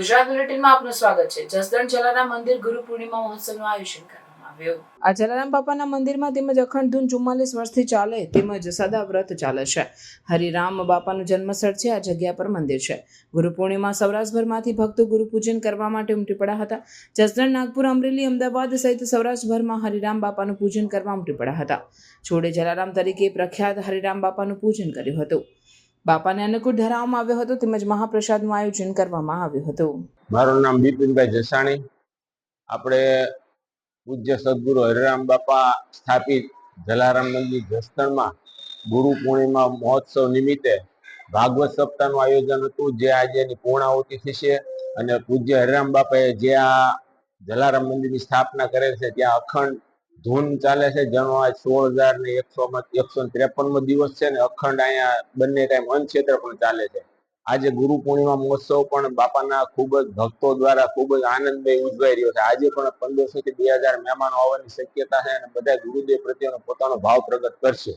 ગુજરાત બુલેટિનમાં આપનું સ્વાગત છે. જસદણ જલારામ મંદિર ગુરુ પૂર્ણિમા મહોત્સવનું આયોજન કરવામાં આવ્યું. આ જલારામ બાપાના મંદિરમાં તેમજ અખંડ ધૂન ચુમ્માલીસ વર્ષથી ચાલે તેમજ સદા વ્રત ચાલે છે. હરિરામ બાપાનું જન્મસ્થળ છે, આ જગ્યા પર મંદિર છે. ગુરુ પૂર્ણિમા સૌરાષ્ટ્રભરમાંથી ભક્તો ગુરુ પૂજન કરવા માટે ઉમટી પડ્યા હતા. જસદણ, નાગપુર, અમરેલી, અમદાવાદ સહિત સૌરાષ્ટ્રભરમાં હરિરામ બાપાનું પૂજન કરવા ઉમટી પડ્યા હતા. છોડે જલારામ તરીકે પ્રખ્યાત હરિરામ બાપાનું પૂજન કર્યું હતું. બાપાને અન્નકૂટ ધરાવવામાં આવ્યો હતો, તેમજ મહાપ્રસાદનું આયોજન કરવામાં આવ્યું હતું. મારું નામ બિપિનભાઈ જસાણી. આપણે પૂજ્ય સદગુરુ હરિરામ બાપા સ્થાપિત જલારામ મંદિર જસદણમાં ગુરુ પૂર્ણિમા મહોત્સવ નિમિત્તે ભાગવત સપ્તાહનું આયોજન હતું, જે આજે એની પૂર્ણાહુતિ થશે. અને પૂજ્ય હરિરામ બાપાએ જે આ જલારામ મંદિરની સ્થાપના કરેલ છે, ત્યાં અખંડ ધૂન ચાલે છે જેનો આજ સોળ હજાર ને એકસો એકસો ત્રેપનમો દિવસ છે ને અખંડ અહીંયા બંને ટાઈમ ક્ષેત્ર પણ ચાલે છે. આજે ગુરુ પૂર્ણિમા મહોત્સવ પણ બાપાના ખૂબ જ ભક્તો દ્વારા ખૂબ જ આનંદમય ઉજવાઈ રહ્યો છે. આજે પણ પંદરસો થી બે હજાર મહેમાનો આવવાની શક્યતા છે અને બધા ગુરુદેવ પ્રત્યેનો પોતાનો ભાવ પ્રગટ કરશે.